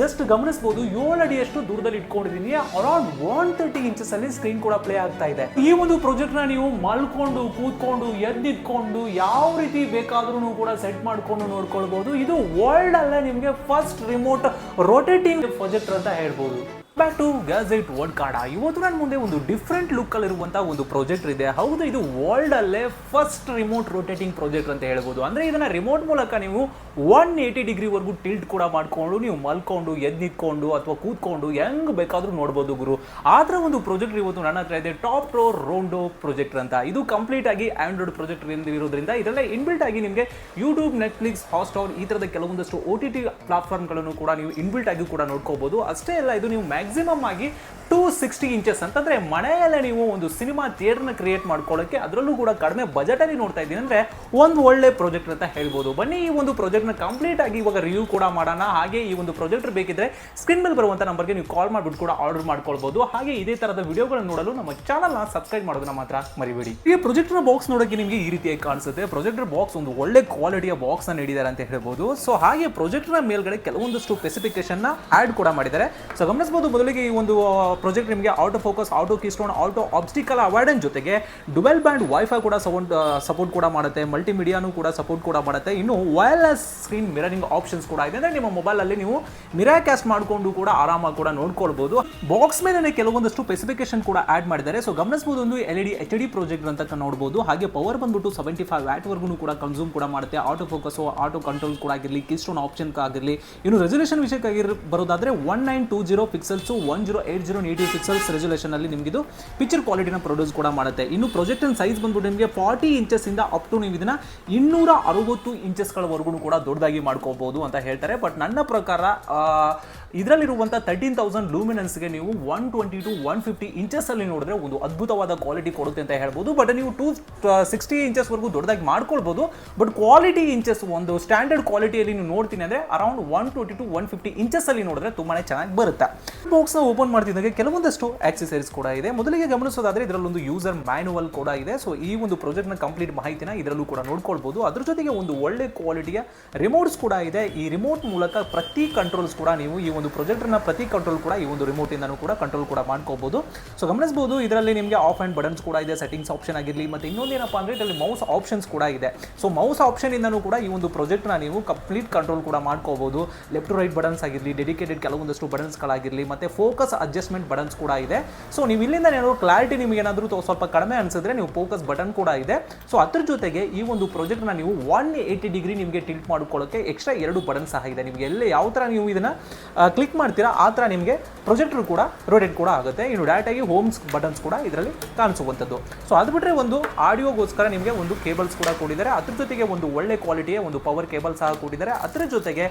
Just ಗಮನಿಸಬಹುದು ಏಳು ಅಡಿಯಷ್ಟು ದೂರದಲ್ಲಿ ಇಟ್ಕೊಂಡಿದ್ದೀನಿ. ಅರೌಂಡ್ ಒನ್ ತರ್ಟಿ ಇಂಚಸ್ ಅಲ್ಲಿ ಸ್ಕ್ರೀನ್ ಕೂಡ ಪ್ಲೇ ಆಗ್ತಾ ಇದೆ. ಈ ಒಂದು ಪ್ರಾಜೆಕ್ಟ್ನ ನೀವು ಮಲ್ಕೊಂಡು, ಕೂತ್ಕೊಂಡು, ಎದ್ದಿಟ್ಕೊಂಡು ಯಾವ ರೀತಿ ಬೇಕಾದ್ರೂ ಕೂಡ ಸೆಟ್ ಮಾಡ್ಕೊಂಡು ನೋಡ್ಕೊಳ್ಬಹುದು ಇದು ವರ್ಲ್ಡ್ ಅಲ್ಲೇ ನಿಮಗೆ ಫಸ್ಟ್ ರಿಮೋಟ್ ರೊಟೇಟಿಂಗ್ ಪ್ರಾಜೆಕ್ಟ್ ಅಂತ ಹೇಳ್ಬೋದು. Back to gadget word card ಇವತ್ತು ನನ್ನ ಮುಂದೆ ಒಂದು ಡಿಫ್ರೆಂಟ್ ಲುಕ್ ಅಲ್ಲಿರುವಂತಹ ಒಂದು ಪ್ರಾಜೆಕ್ಟ್ ಇದೆ. ಹೌದು, ಇದು ವರ್ಲ್ಡ್ ಅಲ್ಲೇ ಫಸ್ಟ್ ರಿಮೋಟ್ ರೊಟೇಟಿಂಗ್ ಪ್ರಾಜೆಕ್ಟ್ ಅಂತ ಹೇಳ್ಬೋದು. ಅಂದ್ರೆ ಇದನ್ನ ರಿಮೋಟ್ ಮೂಲಕ ನೀವು ಒನ್ ಏಯ್ಟಿ ಡಿಗ್ರಿವರೆಗೂ ಟಿಲ್ಟ್ ಕೂಡ ಮಾಡ್ಕೊಂಡು, ನೀವು ಮಲ್ಕೊಂಡು ಎದ್ದು ನಿಂತ್ಕೊಂಡು ಅಥವಾ ಕೂತ್ಕೊಂಡು ಹೆಂಗ್ ಬೇಕಾದ್ರೂ ನೋಡ್ಬೋದು ಗುರು. ಆ ಥರ ಒಂದು ಪ್ರಾಜೆಕ್ಟ್ ಇವತ್ತು ನನ್ನ ಹತ್ರ ಇದೆ. ಟಾಪ್ ಪ್ರೋ ರೋಂಡೋ ಪ್ರಾಜೆಕ್ಟ್ ಅಂತ. ಇದು ಕಂಪ್ಲೀಟ್ ಆಗಿ ಆಂಡ್ರಾಯ್ಡ್ ಪ್ರಾಜೆಕ್ಟ್ ಇರೋದ್ರಿಂದ ಇದರಲ್ಲೇ ಇನ್ಬಿಲ್ಟ್ ಆಗಿ ನಿಮಗೆ ಯೂಟ್ಯೂಬ್ ನೆಟ್ಫ್ಲಿಕ್ಸ್ ಹಾಟ್ಸ್ಟಾರ್ ಈ ಥರದ ಕೆಲವೊಂದಷ್ಟು ಒ ಟಿ ಟಿ ಪ್ಲಾಟ್ಫಾರ್ಮ್ಗಳನ್ನು ಕೂಡ ನೀವು ಇನ್ಬಿಲ್ಟ್ ಆಗಿ ಕೂಡ ನೋಡ್ಕೋಬಹುದು ಅಷ್ಟೇ ಅಲ್ಲ, ಇದು ನೀವು ಮ್ಯಾಕ್ಸಿಮಮ್ ಆಗಿ ಟೂ ಸಿಕ್ಸ್ಟಿ ಇಂಚಸ್ ಅಂತಂದ್ರೆ ಮನೆಯಲ್ಲೇ ನೀವು ಒಂದು ಸಿನಿಮಾ ಥಿಯೇಟರ್ನ ಕ್ರಿಯೇಟ್ ಮಾಡ್ಕೊಳ್ಳೋಕೆ ಅದರಲ್ಲೂ ಕೂಡ ಕಡಿಮೆ ಬಜೆಟ್ ಅಲ್ಲಿ ನೋಡ್ತಾ ಇದ್ದೀನಿ. ಅಂದ್ರೆ ಒಂದು ಒಳ್ಳೆ ಪ್ರಾಜೆಕ್ಟ್ ಅಂತ ಹೇಳ್ಬೋದು. ಬನ್ನಿ ಈ ಒಂದು ಪ್ರಾಜೆಕ್ಟ್ನ ಕಂಪ್ಲೀಟ್ ಆಗಿ ಇವಾಗ ರಿವ್ಯೂ ಕೂಡ ಮಾಡೋಣ. ಹಾಗೆ ಈ ಒಂದು ಪ್ರಾಜೆಕ್ಟ್ ಬೇಕಿದ್ರೆ ಸ್ಕ್ರೀನ್ ಮೇಲೆ ಬರುವಂತ ನಂಬರ್ಗೆ ನೀವು ಕಾಲ್ ಮಾಡ್ಬಿಟ್ಟು ಕೂಡ ಆರ್ಡರ್ ಮಾಡ್ಕೊಳ್ಬೋದು. ಹಾಗೆ ಇದೇ ತರದ ವಿಡಿಯೋಗಳನ್ನು ನೋಡಲು ನಮ್ಮ ಚಾನಲ್ನ ಸಬ್ಸ್ಕ್ರೈಬ್ ಮಾಡೋದನ್ನ ಮಾತ್ರ ಮರಿಬೇಡಿ. ಈ ಪ್ರೊಜೆಕ್ಟರ್ ಬಾಕ್ಸ್ ನೋಡೋಕೆ ನಿಮಗೆ ಈ ರೀತಿಯಾಗಿ ಕಾಣಿಸುತ್ತೆ. ಪ್ರಾಜೆಕ್ಟರ್ ಬಾಕ್ಸ್ ಒಂದು ಒಳ್ಳೆ ಕ್ವಾಲಿಟಿಯ ಬಾಕ್ಸ್ನ ನೀಡಿದ್ದಾರೆ ಅಂತ ಹೇಳ್ಬೋದು. ಸೊ ಹಾಗೆ ಪ್ರಾಜೆಕ್ಟ್ನ ಮೇಲ್ಗಡೆ ಕೆಲವೊಂದಷ್ಟು ಸ್ಪೆಸಿಫಿಕೇಶನ್ನ ಆಡ್ ಕೂಡ ಮಾಡಿದ್ದಾರೆ. ಸೊ ಗಮನಿಸಬಹುದು ಮೊದಲಿಗೆ ಈ ಒಂದು ಪ್ರಾಜೆಕ್ಟ್ ನಿಮಗೆ auto focus auto keystone auto obstacle ಅವಾರ್ಡನ್ ಜೊತೆಗೆ ಡುವೆಲ್ ಬ್ಯಾಂಡ್ ವೈಫೈ ಕೂಡ ಸಪೋರ್ಟ್ ಸಪೋರ್ಟ್ ಕೂಡ ಮಾಡುತ್ತೆ ಮಲ್ಟಿಮೀಡಿಯಾನು ಕೂಡ ಸಪೋರ್ಟ್ ಕೂಡ ಮಾಡುತ್ತೆ. ಇನ್ನು ವೈರ್ಲೆಸ್ ಸ್ಕ್ರೀನ್ ಮಿರರಿಂಗ್ ಆಪ್ಷನ್ಸ್ ಕೂಡ ಇದೆ. ಅಂದರೆ ನಿಮ್ಮ ಮೊಬೈಲ್ ಅಲ್ಲಿ ನೀವು ಮಿರಾ ಕ್ಯಾಸ್ಟ್ ಮಾಡಿಕೊಂಡು ಕೂಡ ಆರಾಮಾಗಿ ಕೂಡ ನೋಡ್ಕೊಳ್ಬೋದು. ಬಾಕ್ಸ್ ಮೇಲೆ ಕೆಲವೊಂದಷ್ಟು ಸ್ಪೆಸಿಫಿಕೇಶನ್ ಕೂಡ ಆಡ್ ಮಾಡಿದ್ದಾರೆ. ಸೊ ಗಮನಿಸಬಹುದು ಒಂದು L D H D project ಅಂತ ನೋಡಬಹುದು ಹಾಗೆ ಪವರ್ ಬಂದ್ಬಿಟ್ಟು ಸೆವೆಂಟಿ ಫೈವ್ ವ್ಯಾಟ್ ವರ್ಗು ಕೂಡ ಕನ್ಸ್ಯೂಮ್ ಕೂಡ ಮಾಡುತ್ತೆ. ಆಟೋ ಫೋಕಸ್ ಆಟೋ ಕಂಟ್ರೋಲ್ ಕೂಡ ಆಗಿರಲಿ ಕಿಸ್ಟೋನ್ ಆಪ್ಷನ್ ಆಗಿರಲಿ. ಇನ್ನು ರೆಸಲ್ಯೂಷನ್ ವಿಷಯಕ್ಕಾಗಿ ಬರೋದಾದ್ರೆ one nine two zero pixels one zero eight zero eighty six resolution ಅಲ್ಲಿ ನಿಮಗೆ ಇದು ಪಿಕ್ಚರ್ ಕ್ವಾಲಿಟಿನ ಪ್ರೊಡ್ಯೂಸ್ ಕೂಡ ಮಾಡುತ್ತೆ. ಇನ್ನು ಪ್ರೊಜೆಕ್ಟಿನ ಸೈಜ್ ಬಂದ್ಬಿಟ್ಟು ನಿಮಗೆ ಫಾರ್ಟಿ ಇಂಚಸ್ಸಿಂದ ಅಪ್ ಟು ನೀವು ಇದನ್ನ ಇನ್ನೂರ ಅರವತ್ತು ಇಂಚಸ್ಗಳವರೆಗೂ ಕೂಡ ದೊಡ್ಡದಾಗಿ ಮಾಡ್ಕೋಬಹುದು ಅಂತ ಹೇಳ್ತಾರೆ. ಬಟ್ ನನ್ನ ಪ್ರಕಾರ ಇದರಲ್ಲಿರುವಂಥ ತರ್ಟೀನ್ ತೌಸಂಡ್ ಲೂಮಿನೆನ್ಸ್ಗೆ ನೀವು one twenty two one fifty ಇಂಚಸ್ಸಲ್ಲಿ ನೋಡಿದ್ರೆ ಒಂದು ಅದ್ಭುತವಾದ ಕ್ವಾಲಿಟಿ ಕೊಡುತ್ತೆ ಅಂತ ಹೇಳ್ಬೋದು. ಬಟ್ ನೀವು ಟೂ ಸಿಕ್ಸ್ಟಿ ಇಂಚಸ್ವರೆಗೂ ದೊಡ್ಡದಾಗಿ ಮಾಡ್ಕೊಳ್ಬೋದು. ಬಟ್ ಕ್ವಾಲಿಟಿ ಇಂಚಸ್ ಒಂದು ಸ್ಟ್ಯಾಂಡರ್ಡ್ ಕ್ವಾಲಿಟಿಯಲ್ಲಿ ನೀವು ನೋಡ್ತೀನಿ ಅಂದರೆ around one twenty two one fifty inches ಅಲ್ಲಿ ನೋಡಿದ್ರೆ ತುಂಬಾನೇ ಚೆನ್ನಾಗಿ ಬರುತ್ತೆ. ಬಾಕ್ಸ್ನ ಓಪನ್ ಮಾಡ್ತಿದ್ದಂಗೆ ಕೆಲವೊಂದಷ್ಟು ಆಕ್ಸೆಸರೀಸ್ ಕೂಡ ಇದೆ. ಮೊದಲಿಗೆ ಗಮನಿಸೋದಾದ್ರೆ ಇದರಲ್ಲೊಂದು ಯೂಸರ್ ಮ್ಯಾನುವಲ್ ಕೂಡ ಇದೆ. ಸೊ ಈ ಒಂದು ಪ್ರಾಜೆಕ್ಟ್ನ ಕಂಪ್ಲೀಟ್ ಮಾಹಿತಿನ ಇದರಲ್ಲೂ ಕೂಡ ನೋಡ್ಕೊಳ್ಬೋದು. ಅದ್ರ ಜೊತೆಗೆ ಒಂದು ಒಳ್ಳೆ ಕ್ವಾಲಿಟಿಯ ರಿಮೋಟ್ಸ್ ಕೂಡ ಇದೆ. ಈ ರಿಮೋಟ್ ಮೂಲಕ ಪ್ರತಿ ಕಂಟ್ರೋಲ್ಸ್ ಕೂಡ ನೀವು ಈ ಒಂದು ಪ್ರೊಜೆಕ್ಟರ್ನ ಪ್ರತಿ ಕಂಟ್ರೋಲ್ ಕೂಡ ಈ ಒಂದು ರಿಮೋಟ್ ಇಂದನೂ ಕೂಡ ಕಂಟ್ರೋಲ್ ಕೂಡ ಮಾಡ್ಕೋಬಹುದು ಸೊ ಗಮನಿಸಬಹುದು, ಇದರಲ್ಲಿ ನಿಮಗೆ ಆಫ್ ಆ್ಯಂಡ್ ಬಟನ್ಸ್ ಕೂಡ ಇದೆ ಸೆಟ್ಟಿಂಗ್ಸ್ ಆಪ್ಷನ್ ಆಗಿರಲಿ, ಮತ್ತೆ ಇನ್ನೊಂದೇನಪ್ಪ ಅಂದ್ರೆ ಇದರಲ್ಲಿ ಮೌಸ್ ಆಪ್ಷನ್ಸ್ ಕೂಡ ಇದೆ. ಸೊ ಮೌಸ್ ಆಪ್ಷನ್ ಇಂದನೂ ಕೂಡ ಈ ಒಂದು ಪ್ರಾಜೆಕ್ಟ್ನ ನೀವು ಕಂಪ್ಲೀಟ್ ಕಂಟ್ರೋಲ್ ಕೂಡ ಮಾಡ್ಕೋಬಹುದು ಲೆಫ್ಟ್ ರೈಟ್ ಬಟನ್ಸ್ ಆಗಿರಲಿ ಡೆಡಿಕೇಟೆಡ್ ಕೆಲವೊಂದಷ್ಟು ಬಟನ್ಸ್ಗಳಾಗಿರಲಿ ಮತ್ತೆ ಫೋಕಸ್ ಅಡ್ಜಸ್ಟ್ಮೆಂಟ್ ಬಟನ್ಸ್ ಕೂಡ ಇದೆ. ಸೊ ನೀವು ಇಲ್ಲಿಂದ ನೀವು ಕ್ಲಾರಿಟಿ ನಿಮಗೆ ಏನಾದರೂ ಸ್ವಲ್ಪ ಕಡಿಮೆ ಅನಿಸಿದ್ರೆ ನೀವು ಫೋಕಸ್ ಬಟನ್ ಕೂಡ ಇದೆ. ಸೊ ಅದ್ರ ಜೊತೆಗೆ ಈ ಒಂದು ಪ್ರಾಜೆಕ್ಟ್ನ ನೀವು ಒನ್ ಏಯ್ಟಿ ಡಿಗ್ರಿ ನಿಮಗೆ ಟಿಲ್ಟ್ ಮಾಡ್ಕೊಳ್ಳೋಕೆ ಎಕ್ಸ್ಟ್ರಾ ಎರಡು ಬಟನ್ ಸಹ ಇದೆ. ನಿಮಗೆ ಎಲ್ಲೇ ಯಾವ ಥರ ನೀವು ಇದನ್ನು ಕ್ಲಿಕ್ ಮಾಡ್ತೀರಾ, ಆ ಥರ ನಿಮಗೆ ಪ್ರೊಜೆಕ್ಟ್ರು ಕೂಡ ರೊಟೇಟ್ ಕೂಡ ಆಗುತ್ತೆ. ಇನ್ನು ಡೈರೆಕ್ಟಾಗಿ ಹೋಮ್ಸ್ ಬಟನ್ಸ್ ಕೂಡ ಇದರಲ್ಲಿ ಕಾಣಿಸುವಂಥದ್ದು. ಸೊ ಅದು ಬಿಟ್ಟರೆ ಒಂದು ಆಡಿಯೋಗೋಸ್ಕರ ನಿಮಗೆ ಒಂದು ಕೇಬಲ್ಸ್ ಕೂಡ ಕೊಟ್ಟಿದ್ದಾರೆ ಅದ್ರ ಜೊತೆಗೆ ಒಂದು ಒಳ್ಳೆ ಕ್ವಾಲಿಟಿಯ ಒಂದು ಪವರ್ ಕೇಬಲ್ ಸಹ ಕೊಟ್ಟಿದ್ದಾರೆ ಅದರ ಜೊತೆಗೆ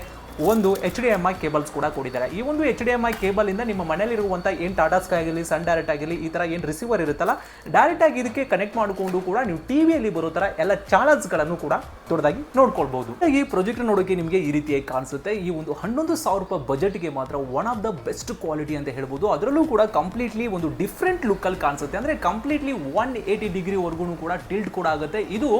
ಒಂದು H D M I cables ಕೂಡ ಕೊಡಿದ್ದಾರೆ. ಈ ಒಂದು H D M I cable ಇಂದ ನಿಮ್ಮ ಮನೆಯಲ್ಲಿರುವಂಥ ಏನು ಟಾಟಾ ಸ್ಕೈ ಆಗಲಿ ಸನ್ ಡೈರೆಕ್ಟ್ ಆಗಲಿ ಈ ಥರ ಏನು ರಿಸೀವರ್ ಇರುತ್ತಲ್ಲ ಡೈರೆಕ್ಟ್ ಆಗಿ ಇದಕ್ಕೆ ಕನೆಕ್ಟ್ ಮಾಡಿಕೊಂಡು ಕೂಡ ನೀವು ಟಿವಿಯಲ್ಲಿ ಬರೋ ಥರ ಎಲ್ಲ ಚಾನಲ್ಸ್ಗಳನ್ನು ಕೂಡ ದೊಡ್ಡದಾಗಿ ನೋಡ್ಕೊಳ್ಬಹುದು. ಈ ಪ್ರೊಜೆಕ್ಟ್ ನೋಡೋಕೆ ನಿಮಗೆ ಈ ರೀತಿಯಾಗಿ ಕಾಣಿಸುತ್ತೆ. ಈ ಒಂದು ಹನ್ನೊಂದು ಸಾವಿರ ರೂಪಾಯಿ ಬಜೆಟ್ಗೆ ಮಾತ್ರ one of the best quality ಅಂತ ಹೇಳ್ಬೋದು. ಅದರಲ್ಲೂ ಕೂಡ ಕಂಪ್ಲೀಟ್ಲಿ ಒಂದು ಡಿಫ್ರೆಂಟ್ ಲುಕ್ಕಲ್ಲಿ ಕಾಣಿಸುತ್ತೆ. ಅಂದರೆ ಕಂಪ್ಲೀಟ್ಲಿ ಒನ್ ಏಯ್ಟಿ ಡಿಗ್ರಿವರೆಗೂ ಕೂಡ ಟಿಲ್ಟ್ ಕೂಡ ಆಗುತ್ತೆ. ಇದು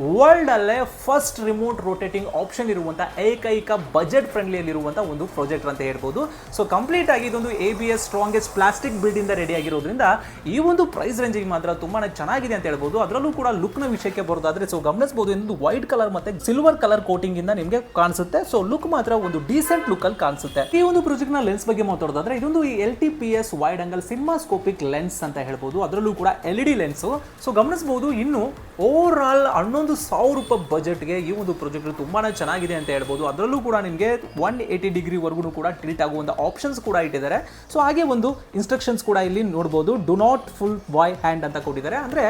ವರ್ಲ್ಡ್ ಅಲ್ಲೇ ಫಸ್ಟ್ ರಿಮೋಟ್ ರೋಟೇಟಿಂಗ್ ಆಪ್ಷನ್ ಇರುವಂಥ ಏಕೈಕ ಬಜೆಟ್ ಫ್ರೆಂಡ್ಲಿಯಲ್ಲಿರುವಂಥ ಒಂದು ಪ್ರಾಜೆಕ್ಟ್ ಅಂತ ಹೇಳ್ಬೋದು. ಸೊ ಕಂಪ್ಲೀಟ್ ಆಗಿ ಇದೊಂದು A B S strongest plastic build ಇಂದ ರೆಡಿ ಆಗಿರೋದ್ರಿಂದ ಈ ಒಂದು ಪ್ರೈಸ್ ರೇಂಜಿಗೆ ಮಾತ್ರ ತುಂಬಾ ಚೆನ್ನಾಗಿದೆ ಅಂತ ಹೇಳ್ಬೋದು. ಅದರಲ್ಲೂ ಕೂಡ ಲುಕ್ನ ವಿಷಯಕ್ಕೆ ಬರೋದಾದ್ರೆ ಸೊ ಗಮನಿಸಬಹುದು ಒಂದು ವೈಟ್ ಕಲರ್ ಮತ್ತೆ ಸಿಲ್ವರ್ ಕಲರ್ ಕೋಟಿಂಗ್ ಇಂದ ನಿಮಗೆ ಕಾಣಿಸುತ್ತೆ. ಸೊ ಲುಕ್ ಮಾತ್ರ ಒಂದು ಡೀಸೆಂಟ್ ಲುಕ್ ಅಲ್ಲಿ ಕಾಣಿಸುತ್ತೆ. ಈ ಒಂದು ಪ್ರಾಜೆಕ್ಟ್ನ ಲೆನ್ಸ್ ಬಗ್ಗೆ ಮಾತಾಡೋದಾದ್ರೆ, ಇದೊಂದು L T P S wide angle cinemascopic lens ಅಂತ ಹೇಳ್ಬೋದು. ಅದರಲ್ಲೂ ಕೂಡ L E D lens so ಗಮನಿಸಬಹುದು ಇನ್ನು ಓವರ್ ಆಲ್ ಹನ್ನೊಂದು ಸಾವಿರ ರೂಪಾಯಿ ಬಜೆಟ್ಗೆ ಈ ಒಂದು ಪ್ರಾಜೆಕ್ಟ್ ತುಂಬಾ ಚೆನ್ನಾಗಿದೆ ಅಂತ ಹೇಳ್ಬೋದು. ಅದರಲ್ಲೂ ಕೂಡ ನಿಮಗೆ ಒನ್ ಏಯ್ಟಿ ಡಿಗ್ರಿವರೆಗೂ ಕೂಡ ಟಿಲ್ಟ್ ಆಗುವಂಥ ಆಪ್ಷನ್ಸ್ ಕೂಡ ಇಟ್ಟಿದ್ದಾರೆ. ಸೊ ಹಾಗೆ ಒಂದು ಇನ್ಸ್ಟ್ರಕ್ಷನ್ಸ್ ಕೂಡ ಇಲ್ಲಿ ನೋಡ್ಬೋದು. Do not pull by hand ಅಂತ ಕೊಟ್ಟಿದ್ದಾರೆ. ಅಂದರೆ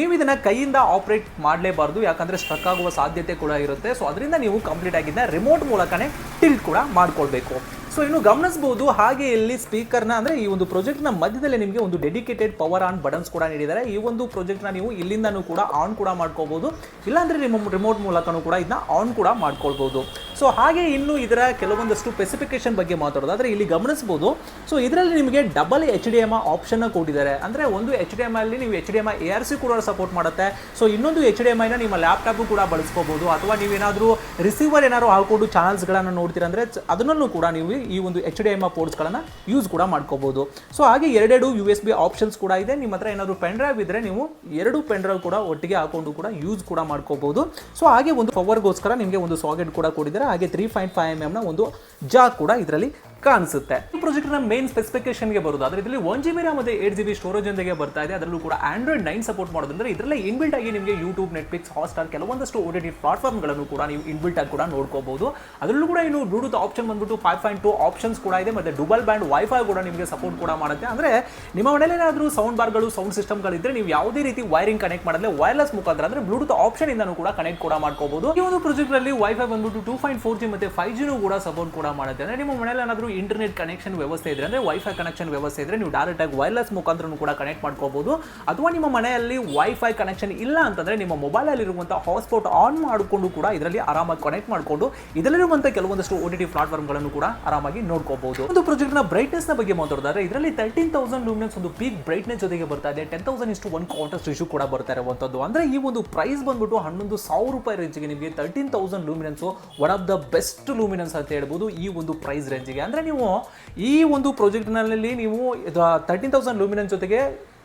ನೀವು ಇದನ್ನ ಕೈಯಿಂದ ಆಪರೇಟ್ ಮಾಡಲೇಬಾರ್ದು. ಯಾಕಂದ್ರೆ ಸ್ಟ್ರಕ್ ಆಗುವ ಸಾಧ್ಯತೆ ಕೂಡ ಇರುತ್ತೆ. ಸೊ ಅದರಿಂದ ನೀವು ಕಂಪ್ಲೀಟ್ ಆಗಿದ್ದ ರಿಮೋಟ್ ಮೂಲಕನೇ ಟಿಲ್ಟ್ ಕೂಡ ಮಾಡ್ಕೊಳ್ಬೇಕು. ಸೊ ಇನ್ನು ಗಮನಿಸಬಹುದು ಹಾಗೆ ಇಲ್ಲಿ ಸ್ಪೀಕರ್ನ ಅಂದ್ರೆ ಈ ಒಂದು ಪ್ರಾಜೆಕ್ಟ್ನ ಮಧ್ಯದಲ್ಲಿ ನಿಮಗೆ ಒಂದು ಡೆಡಿಕೇಟೆಡ್ ಪವರ್ ಆನ್ ಬಟನ್ಸ್ ಕೂಡ ನೀಡಿದ್ದಾರೆ. ಈ ಒಂದು ಪ್ರಾಜೆಕ್ಟ್ನ ನೀವು ಇಲ್ಲಿಂದನೂ ಕೂಡ ಆನ್ ಕೂಡ ಮಾಡ್ಕೋಬಹುದು ಇಲ್ಲಾಂದ್ರೆ ನಿಮ್ಮ ರಿಮೋಟ್ ಮೂಲಕನೂ ಕೂಡ ಇದನ್ನ ಆನ್ ಕೂಡ ಮಾಡ್ಕೊಳ್ಬಹುದು ಸೊ ಹಾಗೆ ಇನ್ನು ಇದರ ಕೆಲವೊಂದಷ್ಟು ಸ್ಪೆಸಿಫಿಕೇಶನ್ ಬಗ್ಗೆ ಮಾತಾಡೋದಾದ್ರೆ ಇಲ್ಲಿ ಗಮನಿಸಬಹುದು ಸೊ ಇದರಲ್ಲಿ ನಿಮಗೆ double H D M option ಕೊಟ್ಟಿದ್ದಾರೆ. ಅಂದ್ರೆ ಒಂದು ಎಚ್ ಡಿ ಎಂ ಅಲ್ಲಿ ನೀವು H D M A R C ಕೂಡ ಸಪೋರ್ಟ್ ಮಾಡುತ್ತೆ. ಸೊ ಇನ್ನೊಂದು ಎಚ್ ಡಿ ಎಂ ಐನ ನಿಮ್ಮ ಲ್ಯಾಪ್ಟಾಪ್ ಕೂಡ ಬಳಸ್ಕೋಬಹುದು ಅಥವಾ ನೀವೇನಾದರೂ ರಿಸೀವರ್ ಏನಾದ್ರು ಹಾಕೊಂಡು ಚಾನಲ್ಸ್ಗಳನ್ನು ನೋಡ್ತೀರಾ ಅಂದ್ರೆ ಅದನ್ನೂ ಕೂಡ ನೀವು ಈ ಒಂದು ಎಚ್ ಡಿ ಎಂ ಪೋರ್ಟ್ಸ್ಗಳನ್ನು ಯೂಸ್ ಕೂಡ ಮಾಡ್ಕೋಬೋದು. ಸೊ ಹಾಗೆ ಎರಡೆರಡು ಯು ಎಸ್ ಬಿ ಆಪ್ಷನ್ಸ್ ಕೂಡ ಇದೆ. ನಿಮ್ಮ ಹತ್ರ ಏನಾದರೂ ಪೆನ್ ಡ್ರೈವ್ ಇದ್ದರೆ ನೀವು ಎರಡು ಪೆನ್ ಡ್ರೈವ್ ಕೂಡ ಒಟ್ಟಿಗೆ ಹಾಕೊಂಡು ಕೂಡ ಯೂಸ್ ಕೂಡ ಮಾಡ್ಕೋಬೋದು. ಸೊ ಹಾಗೆ ಒಂದು ಪವರ್ಗೋಸ್ಕರ ನಿಮಗೆ ಒಂದು ಸಾಕೆಟ್ ಕೂಡ ಕೊಟ್ಟಿದ್ದಾರೆ ಹಾಗೆ ತ್ರೀ ಪಾಯಿಂಟ್ ಫೈವ್ ಎಂ ಎಮ್ನ ಒಂದು ಜಾಕ್ ಕೂಡ ಇದರಲ್ಲಿ ಕಾಣಿಸುತ್ತೆ ಈ ಪ್ರಾಜೆಕ್ಟ್ನ ಮೇನ್ ಸ್ಪೆಸಿಫಿಕೇಶನ್ಗೆ ಅದ್ರ ಇದರಲ್ಲಿ ಒನ್ ಜಿ ಬಿ ರ್ಯಾಮ್ ಮತ್ತೆ ಏಟ್ ಜಿ ಬಿ ಸ್ಟೋರೇಜ್ ಜೊತೆಗೆ ಬರ್ತಾ ಇದೆ, ಅದರಲ್ಲೂ ಕೂಡ ಆಂಡ್ರಾಯ್ಡ್ ನೈನ್ ಸಪೋರ್ಟ್ ಮಾಡೋದಂದ್ರೆ ಇದರಲ್ಲಿ ಇನ್ಬಿಲ್ಟ್ ಆಗಿ ನಿಮಗೆ ಯೂಟ್ಯೂಬ್ ನೆಟ್ಫ್ಲಿಕ್ಸ್ ಹಾಟ್ಸ್ಟಾರ್ ಕೆಲವೊಂದಷ್ಟು ಓ ಟಿ ಟಿ ಪ್ಲಾಟ್ಫಾರ್ಮ್ಗಳನ್ನು ಕೂಡ ನೀವು ಇನ್ಬಿಲ್ಟ್ ಆಗಿ ಕೂಡ ನೋಡ್ಕೋಬಹುದು. ಅದರಲ್ಲೂ ಕೂಡ ಇನ್ನು ಬ್ಲೂಟೂತ್ ಆಪ್ಷನ್ ಬಂದ್ಬಿಟ್ಟು ಫೈವ್ ಪಾಯಿಂಟ್ ಟು ಆಪ್ಷನ್ಸ್ ಕೂಡ ಇದೆ, ಮತ್ತೆ ಡುಬಲ್ ಬ್ಯಾಂಡ್ ವೈಫೈ ಕೂಡ ನಿಮಗೆ ಸಪೋರ್ಟ್ ಕೂಡ ಮಾಡುತ್ತೆ. ಅಂದ್ರೆ ನಿಮ್ಮ ಮನೇಲಿ ಏನಾದರೂ ಸೌಂಡ್ ಬಾರ್ಗಳು ಸೌಂಡ್ ಸಿಸ್ಟಮ್ಗಳಿದ್ರೆ ನೀವು ಯಾವುದೇ ರೀತಿ ವೈರಿಂಗ್ ಕನೆಕ್ಟ್ ಮಾಡಿದ್ರೆ ವೈರ್ಲೆಸ್ ಮುಖಾಂತರ, ಅಂದ್ರೆ ಬ್ಲೂಟೂತ್ ಆಪ್ಷನ್ ಇಂದನೂ ಕೂಡ ಕನೆಕ್ಟ್ ಕೂಡ ಮಾಡ್ಕೋಬಹುದು. ಈ ಒಂದು ಪ್ರಾಜೆಕ್ಟ್ ಅಲ್ಲಿ ವೈಫೈ ಬಂದ್ಬಿಟ್ಟು ಟೂ ಪಾಯಿಂಟ್ ಫೋರ್ ಜಿ ಮತ್ತೆ ಫೈವ್ ಜಿನೂ ಕೂಡ ಸಪೋರ್ಟ್ ಕೂಡ ಮಾಡುತ್ತೆ. ಅಂದ್ರೆ ನಿಮ್ಮ ಮನೇಲಿ ಏನಾದರೂ ಇಂಟರ್ನೆಟ್ ಕನೆಕ್ಷನ್ ವ್ಯವಸ್ಥೆ ಇದ್ರೆ, ಅಂದ್ರೆ ವೈಫೈ ಕನೆಕ್ಷನ್ ವ್ಯವಸ್ಥೆ ಇದ್ರೆ, ನೀವು ಡೈರೆಕ್ಟಾಗಿ ವೈರ್ಲೆಸ್ ಮುಖಾಂತರ ಕೂಡ ಕನೆಕ್ಟ್ ಮಾಡ್ಕೋಬಹುದು ಅಥವಾ ನಿಮ್ಮ ಮನೆಯಲ್ಲಿ ವೈಫೈ ಕನೆಕ್ಷನ್ ಇಲ್ಲ ಅಂತಂದ್ರೆ, ನಿಮ್ಮ ಮೊಬೈಲ್ ಅಲ್ಲಿ ಇರುವಂತಹ ಹಾಟ್ಸ್ಪಾಟ್ ಆನ್ ಮಾಡಿಕೊಂಡು ಕೂಡ ಇದರಲ್ಲಿ ಆರಾಮಾಗಿ ಕನೆಕ್ಟ್ ಮಾಡಿಕೊಂಡು ಇದರಲ್ಲಿರುವಂಥ ಕೆಲವೊಂದಷ್ಟು ಓ ಟಿ ಟಿ ಪ್ಲಾಟ್ಫಾರ್ಮ್ಗಳನ್ನು ಕೂಡ ಆರಾಮಾಗಿ ನೋಡ್ಕೋಬಹುದು ಒಂದು ನ ಬ್ರೈಟ್ನೆಸ್ನ ಬಗ್ಗೆ ಮಾತಾಡೋದಾದ್ರೆ, ಇದರಲ್ಲಿ ತರ್ಟೀನ್ ತೌಸಂಡ್ ಲೂಮಿನಸ್ ಒಂದು ಪೀಕ್ ಬ್ರೈಟ್ನೆಸ್ ಜೊತೆಗೆ ಬರ್ತಾ ಇದೆ. ಟೆನ್ ತೌಸಂಡ್ ಇಷ್ಟು ಒನ್ ಕಾಂಟ್ರಾಸ್ಟ್ ಇಶ್ಯೂ ಕೂಡ ಬರ್ತಾ ಇರುವಂಥದ್ದು ಅಂದ್ರೆ ಈ ಒಂದು ಪ್ರೈಸ್ ಬಂದ್ಬಿಟ್ಟು ಹನ್ನೊಂದು ಸಾವಿರ ರೂಪಾಯಿ ರೇಂಜ್ಗೆ ನಿಮಗೆ thirteen thousand luminance one of the best luminance ಅಂತ ಹೇಳ್ಬೋದು ಈ ಒಂದು ಪ್ರೈಸ್ ರೇಂಜ್ಗೆ ಅಂದ್ರೆ ನೀವು ಈ ಒಂದು ಪ್ರಾಜೆಕ್ಟ್ನಲ್ಲಿ ನೀವು ತರ್ಟೀನ್ ತೌಸಂಡ್ ಲೂಮಿನನ್ ಜೊತೆಗೆ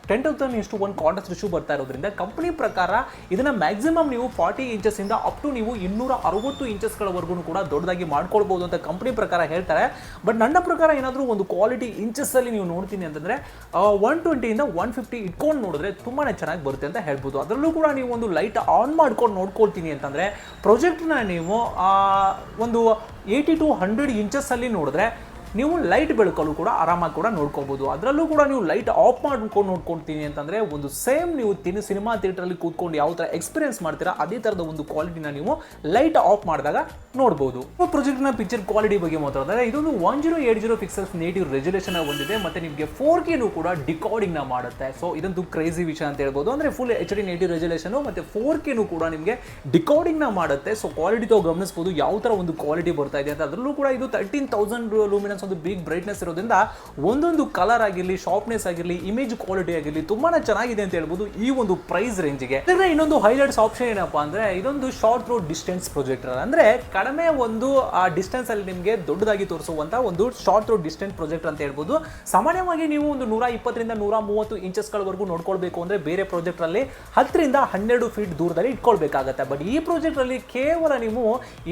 ಟೆನ್ ತೌಸಂಡ್ ಇಷ್ಟು ಒಂದು ಕಾಂಟ್ರಾಸ್ಟ್ ಇಶ್ಯೂ ಬರ್ತಾ ಇರೋದ್ರಿಂದ ಕಂಪನಿ ಪ್ರಕಾರ ಇದನ್ನ ಮ್ಯಾಕ್ಸಿಮಮ್ ನೀವು ಫಾರ್ಟಿ ಇಂಚಸ್ ಇಂದ ಅಪ್ ಟು ನೀವು ಇನ್ನೂರ ಅರವತ್ತು ಇಂಚಸ್ಗಳವರೆಗೂ ಕೂಡ ದೊಡ್ಡದಾಗಿ ಮಾಡ್ಕೊಳ್ಬೋದು ಅಂತ ಕಂಪನಿ ಪ್ರಕಾರ ಹೇಳ್ತಾರೆ. ಬಟ್ ನನ್ನ ಪ್ರಕಾರ ಏನಾದರೂ ಒಂದು ಕ್ವಾಲಿಟಿ ಇಂಚಸ್ ಅಲ್ಲಿ ನೀವು ನೋಡ್ತೀನಿ ಅಂತಂದ್ರೆ ಒನ್ ಟ್ವೆಂಟಿಯಿಂದ ಒನ್ ಫಿಫ್ಟಿ ಇಟ್ಕೊಂಡು ನೋಡಿದ್ರೆ ತುಂಬಾ ಚೆನ್ನಾಗಿ ಬರುತ್ತೆ ಅಂತ ಹೇಳ್ಬೋದು. ಅದರಲ್ಲೂ ಕೂಡ ನೀವು ಒಂದು ಲೈಟ್ ಆನ್ ಮಾಡ್ಕೊಂಡು ನೋಡ್ಕೊಳ್ತೀನಿ ಅಂತಂದ್ರೆ ಪ್ರೊಜೆಕ್ಟ್ನ ನೀವು ಒಂದು ಏಯ್ಟಿ ಟು ಹಂಡ್ರೆಡ್ ಇಂಚಸ್ ಅಲ್ಲಿ ನೋಡಿದ್ರೆ ನೀವು ಲೈಟ್ ಬೆಳಕಲು ಕೂಡ ಆರಾಮಾಗಿ ಕೂಡ ನೋಡ್ಕೋಬಹುದು ಅದರಲ್ಲೂ ಕೂಡ ನೀವು ಲೈಟ್ ಆಫ್ ಮಾಡ್ಕೊಂಡು ನೋಡ್ಕೊಳ್ತೀನಿ ಅಂತಂದ್ರೆ ಒಂದು ಸೇಮ್ ನೀವು ತಿನ್ನು ಸಿನಿಮಾ ಥಿಯೇಟರಲ್ಲಿ ಕೂತ್ಕೊಂಡು ಯಾವ ಥರ ಎಕ್ಸ್ಪೀರಿಯನ್ಸ್ ಮಾಡ್ತೀರಾ, ಅದೇ ಥರದ ಒಂದು ಕ್ವಾಲಿಟಿನ ನೀವು ಲೈಟ್ ಆಫ್ ಮಾಡಿದಾಗ ನೋಡ್ಬೋದು. ಪ್ರಾಜೆಕ್ಟ್ನ ಪಿಕ್ಚರ್ ಕ್ವಾಲಿಟಿ ಬಗ್ಗೆ ಮಾತಾಡಿದ್ರೆ ಇದೊಂದು one zero eight zero pixels native resolution ಹೊಂದಿದೆ, ಮತ್ತೆ ನಿಮಗೆ ಫೋರ್ ಕೆನೂ ಕೂಡ ಡಿಕಾರ್ಡಿಂಗ್ನ ಮಾಡುತ್ತೆ. ಸೊ ಇದೊಂದು ಕ್ರೇಜಿ ವಿಷಯ ಅಂತ ಹೇಳ್ಬೋದು. ಅಂದ್ರೆ full H D native resolution ಮತ್ತೆ ಫೋರ್ ಕೆನೂ ಕೂಡ ನಿಮಗೆ ಡಿಕಾರ್ಡಿಂಗ್ನ ಮಾಡುತ್ತೆ. ಸೊ ಕ್ವಾಲಿಟಿ ತಾವು ಗಮನಿಸಬಹುದು ಯಾವ ತರ ಒಂದು ಕ್ವಾಲಿಟಿ ಬರ್ತಾ ಇದೆ ಅಂತ. ಅದರಲ್ಲೂ ಕೂಡ ಇದು ತರ್ಟೀನ್ ತೌಸಂಡ್ ಲೂಮಿನನ್ಸ್ ಒಂದು ಬಿಗ್ ಬ್ರೈಟ್ನೆಸ್ ಇರೋದ್ರಿಂದ ಒಂದೊಂದು ಕಲರ್ ಆಗಿರಲಿ ಶಾರ್ಪ್ನೆಸ್ ಆಗಿರಲಿ ಇಮೇಜ್ ಕ್ವಾಲಿಟಿ ಆಗಿರಲಿ ತುಂಬಾ ಚೆನ್ನಾಗಿದೆ ಅಂತ ಹೇಳ್ಬೋದು ಈ ಒಂದು ಪ್ರೈಸ್ ರೇಂಜ್ಗೆ ಇದರ ಇನ್ನೊಂದು ಹೈಲೈಟ್ಸ್ ಆಪ್ಷನ್ ಏನಪ್ಪಾ ಅಂದ್ರೆ ಇದೊಂದು ಶಾರ್ಟ್ ಥ್ರೋ ಡಿಸ್ಟೆನ್ಸ್ ಪ್ರೊಜೆಕ್ಟರ್ ಅಂದ್ರೆ ಕಡಿಮೆ ಒಂದು, ಆ ಡಿಸ್ಟೆನ್ಸ್ ಅಲ್ಲಿ ನಿಮಗೆ ದೊಡ್ಡದಾಗಿ ತೋರಿಸುವಂತ ಒಂದು ಶಾರ್ಟ್ ಥ್ರೋ ಡಿಸ್ಟೆನ್ಸ್ ಪ್ರೊಜೆಕ್ಟ್ ಅಂತ ಹೇಳ್ಬೋದು. ಸಾಮಾನ್ಯವಾಗಿ ನೀವು ಒಂದು ನೂರ ಇಪ್ಪತ್ತರಿಂದ ನೂರ ಮೂವತ್ತು ಇಂಚಸ್ಗಳವರೆಗೂ ನೋಡ್ಕೊಳ್ಬೇಕು ಅಂದ್ರೆ ಬೇರೆ ಪ್ರೊಜೆಕ್ಟ್ ಅಲ್ಲಿ ಹತ್ತರಿಂದ ಹನ್ನೆರಡು ಫೀಟ್ ದೂರದಲ್ಲಿ ಇಟ್ಕೊಳ್ಬೇಕಾಗತ್ತೆ. ಬಟ್ ಈ ಪ್ರೊಜೆಕ್ಟ್ ಅಲ್ಲಿ ಕೇವಲ ನೀವು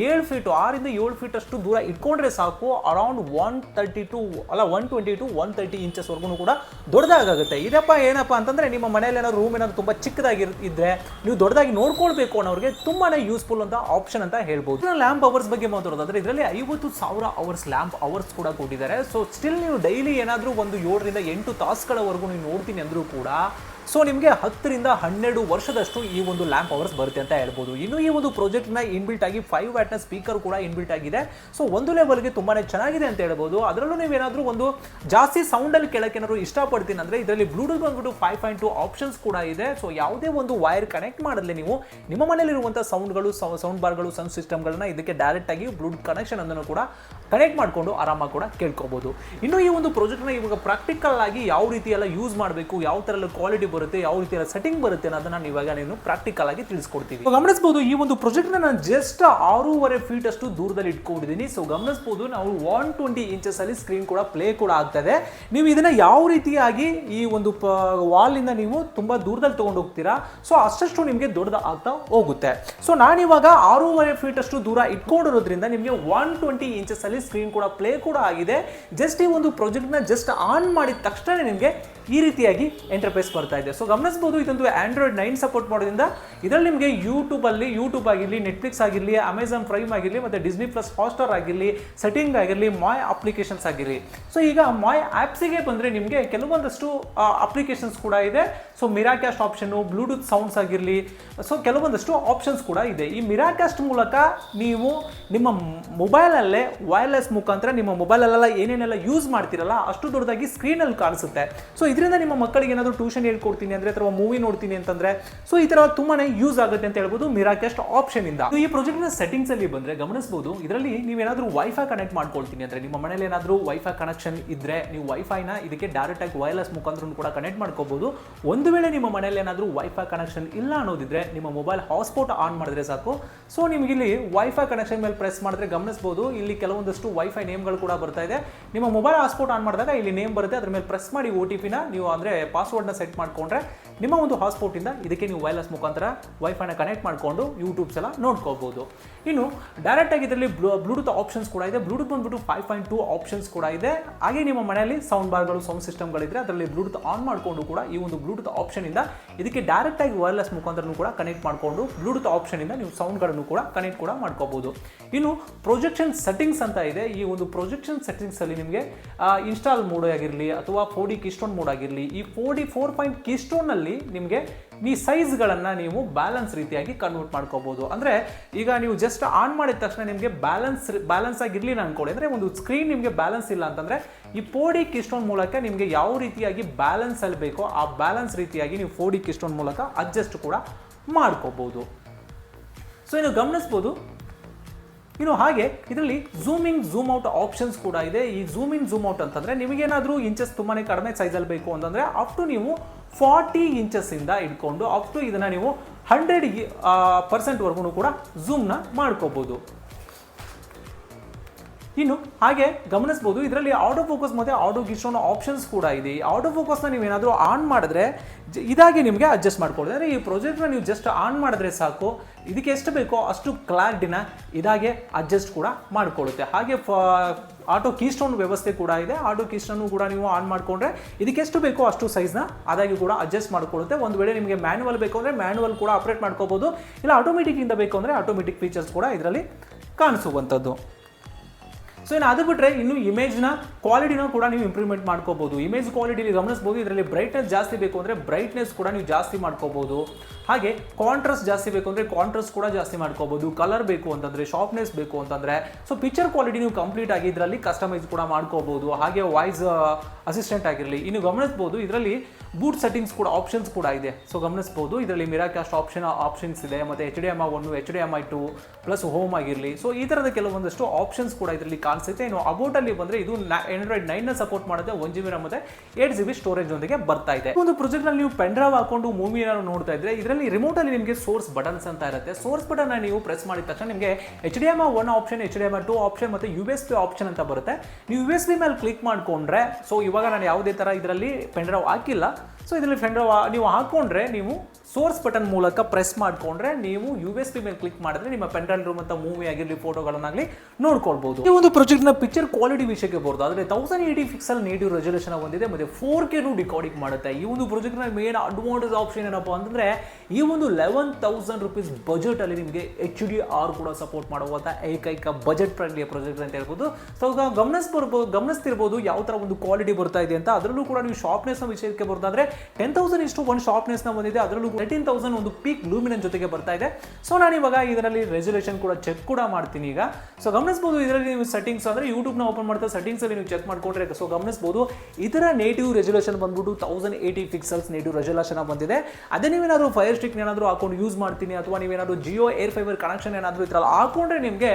ಏಳು ಫೀಟ್ ಆರಿಂದ ಏಳು ಫೀಟ್ ಅಷ್ಟು ದೂರ ಇಟ್ಕೊಂಡ್ರೆ ಸಾಕು ಅರೌಂಡ್ ಒನ್ ತರ್ಟಿ ಟು ಅಲ್ಲ one twenty two one thirty inches ವರ್ಗು ಕೂಡ ದೊಡ್ಡದಾಗುತ್ತೆ ಇದಪ್ಪ, ಏನಪ್ಪ ಅಂತಂದ್ರೆ ನಿಮ್ಮ ಮನೆಯಲ್ಲಿ ಏನಾದ್ರು ರೂಮ್ ಏನಾದ್ರು ತುಂಬಾ ಚಿಕ್ಕದಾಗಿ ಇದ್ರೆ ನೀವು ದೊಡ್ಡದಾಗಿ ನೋಡ್ಕೊಳ್ಬೇಕು ಅನ್ನೋರಿಗೆ ತುಂಬಾನೇ ಯೂಸ್ಫುಲ್ ಅಂತ ಆಪ್ಷನ್ ಅಂತ ಹೇಳ್ಬೋದು. ಲ್ಯಾಂಪ್ ಅವರ್ಸ್ ಬಗ್ಗೆ ಮಾತಾಡೋದಾದ್ರೆ, ಇದರಲ್ಲಿ ಐವತ್ತು ಸಾವಿರ ಅವರ್ಸ್ ಲ್ಯಾಂಪ್ ಅವರ್ಸ್ ಕೂಡ ಕೊಟ್ಟಿದ್ದಾರೆ. ಸೊ ಸ್ಟಿಲ್ ನೀವು ಡೈಲಿ ಏನಾದರೂ ಒಂದು ಏಳರಿಂದ ಎಂಟು ತಾಸುಗಳವರೆಗೂ ನೀವು ನೋಡ್ತೀನಿ ಅಂದ್ರೂ ಕೂಡ ಸೊ ನಿಮಗೆ ಹತ್ತರಿಂದ ಹನ್ನೆರಡು ವರ್ಷದಷ್ಟು ಈ ಒಂದು ಲ್ಯಾಂಪ್ ಅವರ್ಸ್ ಬರುತ್ತೆ ಅಂತ ಹೇಳ್ಬೋದು. ಇನ್ನು ಈ ಒಂದು ಪ್ರಾಜೆಕ್ಟ್ನ ಇನ್ಬಿಲ್ಟ್ ಆಗಿ ಫೈವ್ ವ್ಯಾಟ್ನ ಸ್ಪೀಕರ್ ಕೂಡ ಇನ್ಬಿಲ್ಟ್ ಆಗಿದೆ. ಸೊ ಒಂದು ಲೆವೆಲ್ಗೆ ತುಂಬಾನೇ ಚೆನ್ನಾಗಿದೆ ಅಂತ ಹೇಳ್ಬೋದು. ಅದರಲ್ಲೂ ನೀವೇನಾದರೂ ಒಂದು ಜಾಸ್ತಿ ಸೌಂಡಲ್ಲಿ ಕೇಳಕ್ಕೆ ಏನಾದ್ರು ಇಷ್ಟಪಡ್ತೀನಿ ಅಂದರೆ ಇದರಲ್ಲಿ ಬ್ಲೂಟೂತ್ ಬಂದ್ಬಿಟ್ಟು ಫೈವ್ ಪಾಯಿಂಟ್ ಟು ಆಪ್ಷನ್ಸ್ ಕೂಡ ಇದೆ. ಸೊ ಯಾವುದೇ ಒಂದು ವೈರ್ ಕನೆಕ್ಟ್ ಮಾಡಿದ್ರೆ ನೀವು ನಿಮ್ಮ ಮನೆಯಲ್ಲಿರುವಂಥ ಸೌಂಡ್ಗಳು ಸೌಂಡ್ ಬಾರ್ಗಳು ಸೌಂಡ್ ಸಿಸ್ಟಮ್ಗಳನ್ನ ಇದಕ್ಕೆ ಡೈರೆಕ್ಟ್ ಆಗಿ ಬ್ಲೂಟೂತ್ ಕನೆಕ್ಷನ್ ಅನ್ನು ಕೂಡ ಕನೆಕ್ಟ್ ಮಾಡಿಕೊಂಡು ಆರಾಮಾಗಿ ಕೂಡ ಕೇಳ್ಕೊಬೋದು. ಇನ್ನು ಈ ಒಂದು ಪ್ರಾಜೆಕ್ಟ್ನ ಇವಾಗ ಪ್ರಾಕ್ಟಿಕಲ್ ಆಗಿ ಯಾವ ರೀತಿ ಎಲ್ಲ ಯೂಸ್ ಮಾಡಬೇಕು, ಯಾವ ಥರ ಕ್ವಾಲಿಟಿ ಯಾವ ರೀತಿ ಎಲ್ಲ ಸೆಟ್ಟಿಂಗ್ ಬರುತ್ತೆ ಅನ್ನೋದನ್ನ ನಾನು ಇವಾಗ ನೀನು ಪ್ರಾಕ್ಟಿಕಲ್ ಆಗಿ ತಿಳಿಸ್ಕೊಡ್ತೀವಿ. ಗಮನಿಸಬಹುದು ಈ ಒಂದು ಪ್ರಾಜೆಕ್ಟ್ನ ನಾನು ಜಸ್ಟ್ ಆರೂವರೆ ಫೀಟ್ ಅಷ್ಟು ದೂರದಲ್ಲಿ ಇಟ್ಕೊಂಡಿದ್ದೀನಿ. ಸೊ ಗಮನಿಸಬಹುದು ನಾವು ಒನ್ ಟ್ವೆಂಟಿ ಇಂಚಸ್ ಅಲ್ಲಿ ಸ್ಕ್ರೀನ್ ಕೂಡ ಪ್ಲೇ ಕೂಡ ಆಗ್ತದೆ. ನೀವು ಇದನ್ನ ಯಾವ ರೀತಿಯಾಗಿ ಈ ಒಂದು ವಾಲ್ ಇಂದ ನೀವು ತುಂಬಾ ದೂರದಲ್ಲಿ ತಗೊಂಡು ಹೋಗ್ತೀರಾ? ಸೊ ಅಷ್ಟಷ್ಟು ನಿಮಗೆ ದೊಡ್ಡದ ಆಗ್ತಾ ಹೋಗುತ್ತೆ. ಸೊ ನಾನಿವಾಗ ಆರೂವರೆ ಫೀಟ್ ಅಷ್ಟು ದೂರ ಇಟ್ಕೊಂಡಿರೋದ್ರಿಂದ ನಿಮಗೆ ಒನ್ ಟ್ವೆಂಟಿ ಇಂಚಸ್ ಅಲ್ಲಿ ಸ್ಕ್ರೀನ್ ಕೂಡ ಪ್ಲೇ ಕೂಡ ಆಗಿದೆ. ಜಸ್ಟ್ ಈ ಒಂದು ಪ್ರಾಜೆಕ್ಟ್ನ ಜಸ್ಟ್ ಆನ್ ಮಾಡಿದ ತಕ್ಷಣ ನಿಮಗೆ ಈ ರೀತಿಯಾಗಿ ಎಂಟರ್ಪ್ರೈಸ್ ಬರ್ತಾ ಸೊ ಗಮನಿಸಬಹುದು ಇದೊಂದು ಆಂಡ್ರಾಯ್ಡ್ ನೈನ್ ಸಪೋರ್ಟ್ ಮಾಡೋದ್ರಿಂದ ಇದರಲ್ಲಿ ನಿಮಗೆ ಯೂಟ್ಯೂಬಲ್ಲಿ ಯೂಟ್ಯೂಬ್ ಆಗಿರಲಿ ನೆಟ್ಫ್ಲಿಕ್ಸ್ ಆಗಿರಲಿ ಅಮೆಝಾನ್ ಪ್ರೈಮ್ ಆಗಿರಲಿ, ಮತ್ತೆ ಡಿಸ್ನಿ ಪ್ಲಸ್ ಹಾಟ್ಸ್ಟಾರ್ ಆಗಿರಲಿ ಸೆಟ್ಟಿಂಗ್ ಆಗಿರಲಿ ಮಾಯ್ ಅಪ್ಲಿಕೇಶನ್ಸ್ ಆಗಿರಲಿ. ಸೊ ಈಗ ಮಾಯ್ ಆ್ಯಪ್ಸಿಗೆ ಬಂದರೆ ನಿಮಗೆ ಕೆಲವೊಂದಷ್ಟು ಅಪ್ಲಿಕೇಶನ್ಸ್ ಕೂಡ ಇದೆ. So Miracast option Bluetooth sounds ಆಗಿರಲಿ ಸೊ ಕೆಲವೊಂದಷ್ಟು ಆಪ್ಷನ್ಸ್ ಕೂಡ ಇದೆ. ಈ ಮಿರಾಕ್ಯಾಸ್ಟ್ ಮೂಲಕ ನೀವು ನಿಮ್ಮ ಮೊಬೈಲಲ್ಲೇ ವೈರ್ಲೆಸ್ ಮುಖಾಂತರ ನಿಮ್ಮ ಮೊಬೈಲಲ್ಲೆಲ್ಲ ಏನೇನೆಲ್ಲ ಯೂಸ್ ಮಾಡ್ತಿರಲ್ಲ, ಅಷ್ಟು ದೊಡ್ಡದಾಗಿ ಸ್ಕ್ರೀನಲ್ಲಿ ಕಾಣಿಸುತ್ತೆ. ಸೊ ಇದರಿಂದ ನಿಮ್ಮ ಮಕ್ಕಳಿಗೆ ಏನಾದರೂ ಟ್ಯೂಷನ್ ಹೇಳ್ಕೊಡ್ತೀನಿ ನೋಡ್ತೀನಿ ಅಂದ್ರೆ ಅಥವಾ ಮೂವಿ ನೋಡ್ತೀನಿ ಅಂತಂದ್ರೆ ಸೊ ಈ ತರ ತುಂಬಾನೇ ಯೂಸ್ ಆಗುತ್ತೆ ಅಂತ ಹೇಳ್ಬೋದು ಮಿರಾಕೆಸ್ಟ್ ಆಪ್ಷನ್ ಇಂದ. ಈ ಪ್ರಾಜೆಕ್ಟ್ನ ಸೆಟ್ಟಿಂಗ್ಸ್ ಅಲ್ಲಿ ಬಂದ್ರೆ ಗಮನಿಸಬಹುದು ಇದರಲ್ಲಿ ನೀವೇನಾದ್ರೂ ವೈಫೈ ಕನೆಕ್ಟ್ ಮಾಡ್ಕೊಳ್ತೀನಿ ಅಂದ್ರೆ, ನಿಮ್ಮ ಮನೇಲಿ ಏನಾದ್ರೂ ವೈಫೈ ಕನೆಕ್ಷನ್ ಇದ್ರೆ ನೀವು ವೈಫೈನ ಇದಕ್ಕೆ ಡೈರೆಕ್ಟ್ ಆಗಿ ವೈರ್ಲೆಸ್ ಮುಖಾಂತರ ಕೂಡ ಕನೆಕ್ಟ್ ಮಾಡ್ಕೋಬಹುದು ಒಂದು ವೇಳೆ ನಿಮ್ಮ ಮನೇಲಿ ಏನಾದ್ರೂ ವೈಫೈ ಕನೆಕ್ಷನ್ ಇಲ್ಲ ಅನ್ನೋದಿದ್ರೆ, ನಿಮ್ಮ ಮೊಬೈಲ್ ಹಾಟ್ಸ್ಪಾಟ್ ಆನ್ ಮಾಡಿದ್ರೆ ಸಾಕು. ಸೊ ನಿಮ್ಗೆ ಇಲ್ಲಿ ವೈಫೈ ಕನೆಕ್ಷನ್ ಮೇಲೆ ಪ್ರೆಸ್ ಮಾಡಿದ್ರೆ ಗಮನಿಸಬಹುದು ಇಲ್ಲಿ ಕೆಲವೊಂದಷ್ಟು ವೈಫೈ ನೇಮ್ಗಳು ಕೂಡ ಬರ್ತಾ ಇದೆ. ನಿಮ್ಮ ಮೊಬೈಲ್ ಹಾಟ್ಸ್ಪಾಟ್ ಆನ್ ಮಾಡಿದಾಗ ಇಲ್ಲಿ ನೇಮ್ ಬರುತ್ತೆ, ಅದ್ರ ಮೇಲೆ ಪ್ರೆಸ್ ಮಾಡಿ ಓ ಟಿ ಪಿನ ನೀವು ಅಂದ್ರೆ ಪಾಸ್ವರ್ಡ್ನ ಸೆಟ್ ಮಾಡ್ಕೊಂಡ್ರೆ ನಿಮ್ಮ ಒಂದು ಹಾಸ್ಪೋರ್ಟಿಂದ ಇಂದ ಇದಕ್ಕೆ ನೀವು ವೈರ್ಲೆಸ್ ಮುಖಾಂತರ ವೈಫೈನ ಕನೆಕ್ಟ್ ಮಾಡಿಕೊಂಡು ಯೂಟ್ಯೂಬ್ಸ್ ಎಲ್ಲ ನೋಡ್ಕೋಬಹುದು ಇನ್ನು ಡೈರೆಕ್ಟ್ ಆಗಿ ಇದರಲ್ಲಿ ಬ್ಲೂಟೂತ್ ಆಪ್ಷನ್ಸ್ ಕೂಡ ಇದೆ. ಬ್ಲೂಟೂತ್ ಬಂದ್ಬಿಟ್ಟು ಫೈವ್ ಪಾಯಿಂಟ್ ಟೂ ಆಪ್ಷನ್ಸ್ ಕೂಡ ಇದೆ. ಹಾಗೆ ನಿಮ್ಮ ಮನೆಯಲ್ಲಿ ಸೌಂಡ್ ಬಾರ್ಗಳು ಸೌಂಡ್ ಸಿಸ್ಟಮ್ಗಳಿದ್ರೆ ಅದರಲ್ಲಿ ಬ್ಲೂಟೂತ್ ಆನ್ ಮಾಡಿಕೊಂಡು ಕೂಡ ಈ ಒಂದು ಬ್ಲೂಟೂತ್ ಆಪ್ಷನ್ ಇಂದ ಇದಕ್ಕೆ ಡೈರೆಕ್ಟ್ ಆಗಿ ವೈರ್ಲೆಸ್ ಮುಖಾಂತರ ಕೂಡ ಕನೆಕ್ಟ್ ಮಾಡಿಕೊಂಡು ಬ್ಲೂಟೂತ್ ಆಪ್ಷನ್ ಇಂದ ನೀವು ಸೌಂಡ್ಗಳನ್ನು ಕೂಡ ಕನೆಕ್ಟ್ ಕೂಡ ಮಾಡ್ಕೋಬಹುದು ಇನ್ನು ಪ್ರೊಜೆಕ್ಷನ್ ಸೆಟ್ಟಿಂಗ್ಸ್ ಅಂತ ಇದೆ. ಈ ಒಂದು ಪ್ರೊಜೆಕ್ಷನ್ ಸೆಟ್ಟಿಂಗ್ಸ್ ಅಲ್ಲಿ ನಿಮಗೆ ಇನ್ಸ್ಟಾಲ್ ಮೋಡ್ ಆಗಿರಲಿ ಅಥವಾ ಫೋರ್ ಡಿ ಕಿಸ್ಟೋನ್ ಮೋಡ್ ಆಗಿರಲಿ, ಈ four D four point keystone ನಿಮಗೆ ಈ ಸೈಜ್ಗಳನ್ನು ನೀವು ಬ್ಯಾಲೆನ್ಸ್ ರೀತಿಯಾಗಿ ಕನ್ವರ್ಟ್ ಮಾಡ್ಕೋಬೋದು. ಅಂದರೆ ಈಗ ನೀವು ಜಸ್ಟ್ ಆನ್ ಮಾಡಿದ ತಕ್ಷಣ ನಿಮಗೆ ಬ್ಯಾಲೆನ್ಸ್ ಬ್ಯಾಲೆನ್ಸ್ ಆಗಿರಲಿಲ್ಲ ಅಂದ್ಕೊಳ್ಳಿ ಅಂದರೆ ಒಂದು ಸ್ಕ್ರೀನ್ ನಿಮಗೆ ಬ್ಯಾಲೆನ್ಸ್ ಇಲ್ಲ ಅಂತಂದರೆ ಈ ಫೋಡಿ ಕಿಸ್ಟೋನ್ ಮೂಲಕ ನಿಮಗೆ ಯಾವ ರೀತಿಯಾಗಿ ಬ್ಯಾಲೆನ್ಸ್ ಅಲ್ಲಿ ಬೇಕೋ ಆ ಬ್ಯಾಲೆನ್ಸ್ ರೀತಿಯಾಗಿ ನೀವು ಫೋಡಿ ಕಿಸ್ಟೋನ್ ಮೂಲಕ ಅಡ್ಜಸ್ಟ್ ಕೂಡ ಮಾಡ್ಕೋಬೋದು. ಸೊ ಇನ್ನು ಗಮನಿಸ್ಬೋದು ಇನ್ನು ಹಾಗೆ ಇದರಲ್ಲಿ ಝೂಮಿಂಗ್ ಝೂಮ್ ಔಟ್ ಆಪ್ಷನ್ಸ್ ಕೂಡ ಇದೆ. ಈ ಝೂಮ್ ಇನ್ ಝೂಮ್ ಔಟ್ ಅಂತಂದ್ರೆ ನಿಮಗೇನಾದರೂ ಇಂಚಸ್ ತುಂಬಾ ಕಡಿಮೆ ಸೈಜಲ್ಲಿ ಬೇಕು ಅಂತಂದ್ರೆ ಅಪ್ ಟು ನೀವು ಫಾರ್ಟಿ ಇಂಚಸ್ ಇಂದ ಇಟ್ಕೊಂಡು ಅಪ್ ಟು ಇದನ್ನು ನೀವು ಹಂಡ್ರೆಡ್ ಪರ್ಸೆಂಟ್ವರೆಗೂ ಕೂಡ ಝೂಮ್ನ ಮಾಡ್ಕೋಬಹುದು ಇನ್ನು ಹಾಗೆ ಗಮನಿಸಬಹುದು ಇದರಲ್ಲಿ ಆಟೋ ಫೋಕಸ್ ಮತ್ತೆ ಆಟೋ ಗಿಸ್ಟೋನ್ ಆಪ್ಷನ್ಸ್ ಕೂಡ ಇದೆ. ಈ ಆಟೋ ಫೋಕಸ್ನ ನೀವೇನಾದರೂ ಆನ್ ಮಾಡಿದ್ರೆ ಇದಾಗಿ ನಿಮಗೆ ಅಡ್ಜಸ್ಟ್ ಮಾಡ್ಕೊಳ್ಳಿ ಅಂದರೆ ಈ ಪ್ರೊಜೆಕ್ಟ್ನ ನೀವು ಜಸ್ಟ್ ಆನ್ ಮಾಡಿದ್ರೆ ಸಾಕು, ಇದಕ್ಕೆ ಎಷ್ಟು ಬೇಕೋ ಅಷ್ಟು ಕ್ಲಾರಿಟಿನ ಇದಾಗೆ ಅಡ್ಜಸ್ಟ್ ಕೂಡ ಮಾಡಿಕೊಳ್ಳುತ್ತೆ. ಹಾಗೆ ಆಟೋ ಕೀಸ್ಟೋನ್ ವ್ಯವಸ್ಥೆ ಕೂಡ ಇದೆ. ಆಟೋ ಕೀಸ್ಟೋನು ಕೂಡ ನೀವು ಆನ್ ಮಾಡಿಕೊಂಡ್ರೆ, ಇದಕ್ಕೆ ಎಷ್ಟು ಬೇಕೋ ಅಷ್ಟು ಸೈಜ್ನ ಅದಾಗಿ ಕೂಡ ಅಡ್ಜಸ್ಟ್ ಮಾಡ್ಕೊಳ್ಳುತ್ತೆ. ಒಂದು ವೇಳೆ ನಿಮಗೆ ಮ್ಯಾನುವಲ್ ಬೇಕು ಅಂದರೆ ಮ್ಯಾನುವಲ್ ಕೂಡ ಆಪ್ರೇಟ್ ಮಾಡ್ಕೋಬೋದು. ಇಲ್ಲ ಆಟೋಮೆಟಿಕ್ ಇಂದ ಬೇಕು ಅಂದರೆ ಆಟೋಮೆಟಿಕ್ ಫೀಚರ್ಸ್ ಕೂಡ ಇದರಲ್ಲಿ ಕಾಣಿಸುವಂಥದ್ದು. ಸೊ ಇನ್ನು ಅದು ಬಿಟ್ಟರೆ ಇನ್ನು ಇಮೇಜ್ನ ಕ್ವಾಲಿಟಿನ ಕೂಡ ನೀವು ಇಂಪ್ರೂವ್ಮೆಂಟ್ ಮಾಡ್ಕೋಬಹುದು ಇಮೇಜ್ ಕ್ವಾಲಿಟಿಲಿ ಗಮನಿಸಬಹುದು ಇದರಲ್ಲಿ ಬ್ರೈಟ್ನೆಸ್ ಜಾಸ್ತಿ ಬೇಕು ಅಂದರೆ ಬ್ರೈಟ್ನೆಸ್ ಕೂಡ ನೀವು ಜಾಸ್ತಿ ಮಾಡ್ಕೋಬಹುದು ಹಾಗೆ ಕಾಂಟ್ರಾಸ್ಟ್ ಜಾಸ್ತಿ ಬೇಕು ಅಂದರೆ ಕಾಂಟ್ರಾಸ್ಟ್ ಕೂಡ ಜಾಸ್ತಿ ಮಾಡ್ಕೋಬಹುದು ಕಲರ್ ಬೇಕು ಅಂತಂದರೆ ಶಾರ್ಪ್ನೆಸ್ ಬೇಕು ಅಂತಂದರೆ. ಸೊ ಪಿಕ್ಚರ್ ಕ್ವಾಲಿಟಿ ನೀವು ಕಂಪ್ಲೀಟ್ ಆಗಿ ಇದರಲ್ಲಿ ಕಸ್ಟಮೈಸ್ ಕೂಡ ಮಾಡ್ಕೋಬಹುದು ಹಾಗೆ ವಾಯ್ಸ್ ಅಸಿಸ್ಟೆಂಟ್ ಆಗಿರಲಿ. ಇನ್ನು ಗಮನಿಸಬಹುದು ಇದರಲ್ಲಿ ಬೂಟ್ ಸೆಟ್ಟಿಂಗ್ಸ್ ಕೂಡ ಆಪ್ಷನ್ಸ್ ಕೂಡ ಇದೆ. ಸೊ ಗಮನಿಸ್ಬೋದು, ಇದರಲ್ಲಿ ಮಿರಾಕಾಸ್ಟ್ ಆಪ್ಷನ್ ಆಪ್ಷನ್ಸ್ ಇದೆ, ಮತ್ತೆ H D M I one H D M I two plus home ಆಗಿರಲಿ. ಸೊ ಈ ಥರದ ಕೆಲವೊಂದಷ್ಟು ಆಪ್ಷನ್ಸ್ ಕೂಡ ಇದರಲ್ಲಿ ಕಾಣಿಸುತ್ತೆ. ಇನ್ನು ಅಬೌಟಲ್ಲಿ ಬಂದ್ರೆ ಇದು ಆಂಡ್ರಾಯ್ಡ್ ನೈನ್ನ ಸಪೋರ್ಟ್ ಮಾಡುತ್ತೆ ಒನ್ ಜಿ ಬಿ ಮತ್ತೆ ಏಟ್ ಜಿ ಬಿ ಸ್ಟೋರೇಜ್ ಒಂದಿಗೆ ಬರ್ತಾ ಇದೆ. ಒಂದು ಪ್ರೊಜೆಕ್ಟ್ನಲ್ಲಿ ನೀವು ಪೆನ್ ಡ್ರೈವ್ ಹಾಕೊಂಡು ಮೂವಿ ನೋಡ್ತಾ ಇದ್ರೆ, ಇದರಲ್ಲಿ ರಿಮೋಟ್ ಅಲ್ಲಿ ನಿಮಗೆ ಸೋರ್ಸ್ ಬಟನ್ಸ್ ಅಂತ ಇರುತ್ತೆ. ಸೋರ್ಸ್ ಬಟನ್ ನೀವು ಪ್ರೆಸ್ ಮಾಡಿದ ತಕ್ಷಣ ನಿಮಗೆ H D M one option H D M two option ಮತ್ತೆ ಯು ಎಸ್ ಪಿ ಆಪ್ಷನ್ ಅಂತ ಬರುತ್ತೆ. ನೀವು ಯು ಎಸ್ ಪಿ ಮೇಲೆ ಕ್ಲಿಕ್ ಮಾಡ್ಕೊಂಡ್ರೆ ಸೊ ಇವಾಗ ನಾನು ಯಾವುದೇ ತರ ಇದರಲ್ಲಿ ಪೆಂಡ್ರವ್ ಹಾಕಿಲ್ಲ. ಸೊ ಇದರಲ್ಲಿ ಪೆಂಡ್ರವ್ ಡ್ರೈವ್ ನೀವು ಹಾಕೊಂಡ್ರೆ ನೀವು ಸೋರ್ಸ್ ಬಟನ್ ಮೂಲಕ ಪ್ರೆಸ್ ಮಾಡ್ಕೊಂಡ್ರೆ ನೀವು ಯು ಎಸ್ ಪಿ ಮೇಲೆ ಕ್ಲಿಕ್ ಮಾಡಿದ್ರೆ ನಿಮ್ಮ ಪೆನ್ಡ್ರೈವ್ ರೂಮ್ ಅಂತ ಮೂವಿ ಆಗಿರಲಿ, ಫೋಟೋಗಳನ್ನಾಗಲಿ ನೋಡ್ಕೊಳ್ಬಹುದು ಈ ಒಂದು ಪ್ರೊಜೆಕ್ಟ್ನ ಪಿಕ್ಚರ್ ಕ್ವಾಲಿಟಿ ವಿಷಯಕ್ಕೆ ಬರೋದು. ಆದರೆ thousand eighty pixel native resolution ಹೊಂದಿದೆ ಮತ್ತೆ ಫೋರ್ ಕೆ ಡಿಕಾರ್ಡಿಂಗ್ ಮಾಡುತ್ತೆ. ಈ ಒಂದು ಪ್ರೊಜೆಕ್ಟ್ನ ಮೇನ್ ಅಡ್ವಾಂಟೇಜ್ ಆಪ್ಷನ್ ಏನಪ್ಪಾ ಅಂದ್ರೆ ಈ ಒಂದು ಲೆವೆನ್ ತೌಸಂಡ್ ರುಪೀಸ್ ಬಜೆಟ್ ಅಲ್ಲಿ ನಿಮಗೆ ಎಚ್ ಡಿ ಆರ್ ಕೂಡ ಸಪೋರ್ಟ್ ಮಾಡುವಂತ ಏಕೈಕ ಬಜೆಟ್ ಫ್ರೆಂಡ್ಲಿ ಪ್ರಾಜೆಕ್ಟ್ ಅಂತ ಹೇಳ್ಬೋದು. ಸೊ ಗಮನಿಸ್ ಬರ್ಬೋದು ಗಮನಿಸ್ತಿರ್ಬೋದು ಯಾವ ತರ ಒಂದು ಕ್ವಾಲಿಟಿ ಬರ್ತಾ ಇದೆ ಅಂತ. ಅದರಲ್ಲೂ ಕೂಡ ನೀವು ಶಾರ್ಪ್ನೆಸ್ನ ವಿಷಯಕ್ಕೆ ಬರೋದಾದ್ರೆ ಟೆನ್ ತೌಸಂಡ್ ಇಷ್ಟು ಒಂದು ನ ಬಂದಿದೆ, ಅದರಲ್ಲೂ ತರ್ಟೀನ್ ತೌಸಂಡ್ ಒಂದು ಪೀಕ್ ಲೂಮಿನನ್ ಜೊತೆಗೆ ಬರ್ತಾ ಇದೆ. ಸೊ ನಾನು ಇವಾಗ ಇದರಲ್ಲಿ ರೆಸಲ್ಯೂಷನ್ ಕೂಡ ಚೆಕ್ ಕೂಡ ಮಾಡ್ತೀನಿ ಈಗ. ಸೊ ಗಮನಿಸಬಹುದು ಇದರಲ್ಲಿ ನೀವು ಸೆಟ್ಟಿಂಗ್ಸ್ ಅಂದ್ರೆ ಯೂಟ್ಯೂಬ್ನ ಓಪನ್ ಮಾಡ್ತಾ ಸೆಟ್ಟಿಂಗ್ಸ್ ಅಲ್ಲಿ ನೀವು ಚೆಕ್ ಮಾಡ್ಕೊಂಡ್ರೆ ಸೊ ಗಮನಿಸಬಹುದು ಇದರ ನೇಟಿವ್ ರೆಸಲ್ಯೂಷನ್ ಬಂದ್ಬಿಟ್ಟು thousand eighty pixels native resolution ಬಂದಿದೆ. ಅದೇ ನೀವೇನಾದ್ರು ಫೈರ್ ಸ್ಟಿಕ್ ಏನಾದ್ರು ಹಾಕೊಂಡು ಯೂಸ್ ಮಾಡ್ತೀನಿ ಅಥವಾ ನೀವೇನಾದ್ರು ಜಿಯೋ ಏರ್ ಫೈಬರ್ ಕನೆಕ್ಷನ್ ಏನಾದ್ರು ಇದ್ರಲ್ಲಿ, ಹಾಕೊಂಡ್ರೆ ನಿಮಗೆ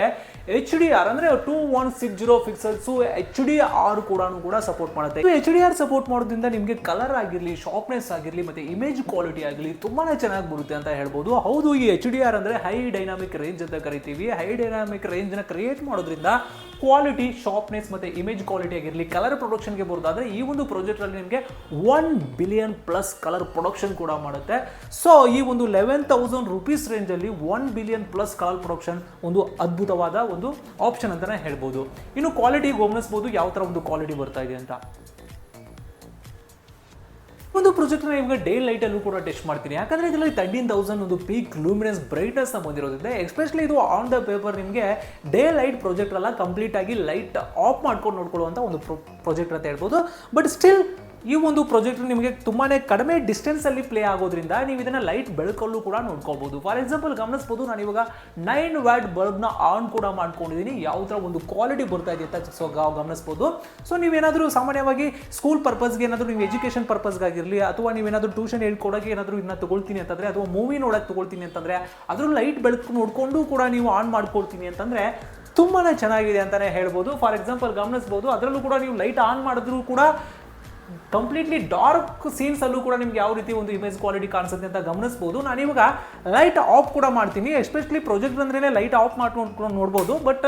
ಎಚ್ ಡಿ ಆರ್ ಅಂದ್ರೆ two one six zero pixels H D R ಕೂಡ ಕೂಡ ಸಪೋರ್ಟ್ ಮಾಡುತ್ತೆ. ಎಚ್ ಡಿ ಆರ್ ಸಪೋರ್ಟ್ ಮಾಡೋದ್ರಿಂದ ನಿಮಗೆ ಕಲರ್ ಆಗಿರಲಿ ಶಾರ್ಪ್ನೆಸ್ ಆಗಿರಲಿ, ಮತ್ತೆ ಇಮೇಜ್ ಕ್ವಾಲಿಟಿ ಆಗಲಿ ತುಂಬಾನೇ ಚೆನ್ನಾಗಿ ಬರುತ್ತೆ ಅಂತ ಹೇಳ್ಬೋದು. ಹೌದು, ಈ ಎಚ್ ಡಿ ಆರ್ ಅಂದರೆ ಹೈ ಡೈನಾಮಿಕ್ ರೇಂಜ್ ಅಂತ ಕರಿತೀವಿ. ಹೈ ಡೈನಾಮಿಕ್ ರೇಂಜ್ನ ಕ್ರಿಯೇಟ್ ಮಾಡೋದ್ರಿಂದ ಕ್ವಾಲಿಟಿ ಶಾರ್ಪ್ನೆಸ್ ಮತ್ತು ಇಮೇಜ್ ಕ್ವಾಲಿಟಿ ಆಗಿರಲಿ ಕಲರ್ ಪ್ರೊಡಕ್ಷನ್ಗೆ ಬರೋದಾದರೆ ಈ ಒಂದು ಪ್ರಾಜೆಕ್ಟಲ್ಲಿ ನಿಮಗೆ one billion plus colour production ಕೂಡ ಮಾಡುತ್ತೆ. ಸೊ ಈ ಒಂದು ಲೆವೆನ್ ತೌಸಂಡ್ ರುಪೀಸ್ ರೇಂಜಲ್ಲಿ one billion plus colour production ಒಂದು ಅದ್ಭುತವಾದ ಒಂದು ಆಪ್ಷನ್ ಅಂತಲೇ ಹೇಳ್ಬೋದು. ಇನ್ನು ಕ್ವಾಲಿಟಿ ಗಮನಿಸ್ಬೋದು ಯಾವ ಥರ ಒಂದು ಕ್ವಾಲಿಟಿ ಬರ್ತಾ ಇದೆ ಅಂತ. ಒಂದು ಪ್ರೊಜೆಕ್ಟ್ನ ಇವಾಗ ಡೇ ಲೈಟಲ್ಲೂ ಕೂಡ ಟೆಸ್ಟ್ ಮಾಡ್ತೀನಿ. ಯಾಕಂದ್ರೆ ಇದರಲ್ಲಿ ತರ್ಟೀನ್ ತೌಸಂಡ್ ಒಂದು ಪೀಕ್ ಲೂಮಿನಸ್ ಬ್ರೈಟ್ನೆಸ್ನ ಬಂದಿರೋದ್ರಿಂದ ಎಸ್ಪೆಷಲಿ ಇದು ಆನ್ ದ ಪೇಪರ್ ನಿಮಗೆ ಡೇ ಲೈಟ್ ಪ್ರಾಜೆಕ್ಟ್ ಅಲ್ಲ ಕಂಪ್ಲೀಟ್ ಆಗಿ ಲೈಟ್ ಆಫ್ ಮಾಡ್ಕೊಂಡು ನೋಡ್ಕೊಳ್ಳುವಂಥ ಒಂದು ಪ್ರೊಜೆಕ್ಟ್ ಅಂತ ಹೇಳ್ಬೋದು. ಬಟ್ ಸ್ಟಿಲ್ ಈ ಒಂದು ಪ್ರಾಜೆಕ್ಟ್ ನಿಮಗೆ ತುಂಬಾನೇ ಕಡಿಮೆ ಡಿಸ್ಟೆನ್ಸ್ ಅಲ್ಲಿ ಪ್ಲೇ ಆಗೋದ್ರಿಂದ ನೀವು ಇದನ್ನ ಲೈಟ್ ಬೆಳಕಲ್ಲೂ ಕೂಡ ನೋಡ್ಕೋಬಹುದು ಫಾರ್ ಎಕ್ಸಾಂಪಲ್ ಗಮನಿಸಬಹುದು ನಾನು ಇವಾಗ ನೈನ್ ವ್ಯಾಟ್ ಬಲ್ಬ್ನ ಆನ್ ಕೂಡ ಮಾಡ್ಕೊಂಡಿದ್ದೀನಿ ಯಾವ ಥರ ಒಂದು ಕ್ವಾಲಿಟಿ ಬರ್ತಾ ಇದೆ ಅಂತ ಸೊ ಗಮನಿಸ್ಬೋದು. ಸೊ ನೀವೇನಾದರೂ ಸಾಮಾನ್ಯವಾಗಿ ಸ್ಕೂಲ್ ಪರ್ಪಸ್ಗೆ ಏನಾದರೂ ನೀವು ಎಜುಕೇಶನ್ ಪರ್ಪಸ್ಗಾಗಿರಲಿ ಅಥವಾ ನೀವೇನಾದರೂ ಟ್ಯೂಷನ್ ಹೇಳ್ಕೊಡೋಕೆ ಏನಾದರೂ ಇದನ್ನ ತಗೊಳ್ತೀನಿ ಅಂತಂದ್ರೆ, ಅಥವಾ ಮೂವಿ ನೋಡೋಕೆ ತಗೊಳ್ತೀನಿ ಅಂತಂದ್ರೆ ಅದ್ರ ಲೈಟ್ ಬೆಳಕು ನೋಡಿಕೊಂಡು ಕೂಡ ನೀವು ಆನ್ ಮಾಡ್ಕೊಳ್ತೀನಿ ಅಂತಂದ್ರೆ ತುಂಬಾನೇ ಚೆನ್ನಾಗಿದೆ ಅಂತಾನೆ ಹೇಳ್ಬೋದು. ಫಾರ್ ಎಕ್ಸಾಂಪಲ್ ಗಮನಿಸಬಹುದು ಅದರಲ್ಲೂ ಕೂಡ ನೀವು ಲೈಟ್ ಆನ್ ಮಾಡಿದ್ರು ಕೂಡ ಕಂಪ್ಲೀಟ್ಲಿ ಡಾರ್ಕ್ ಸೀನ್ಸ್ ಅಲ್ಲೂ ಕೂಡ ನಿಮ್ಗೆ ಯಾವ ರೀತಿ ಒಂದು ಇಮೇಜ್ ಕ್ವಾಲಿಟಿ ಕಾಣಿಸುತ್ತೆ ಅಂತ ಗಮನಿಸಬಹುದು ನಾನು ಇವಾಗ ಲೈಟ್ ಆಫ್ ಕೂಡ ಮಾಡ್ತೀನಿ. ಎಸ್ಪೆಷಲಿ ಪ್ರೊಜೆಕ್ಟ್ ಅಂದ್ರೆ ಲೈಟ್ ಆಫ್ ಮಾಡ್ಕೊಂಡು ನೋಡ್ಬೋದು. ಬಟ್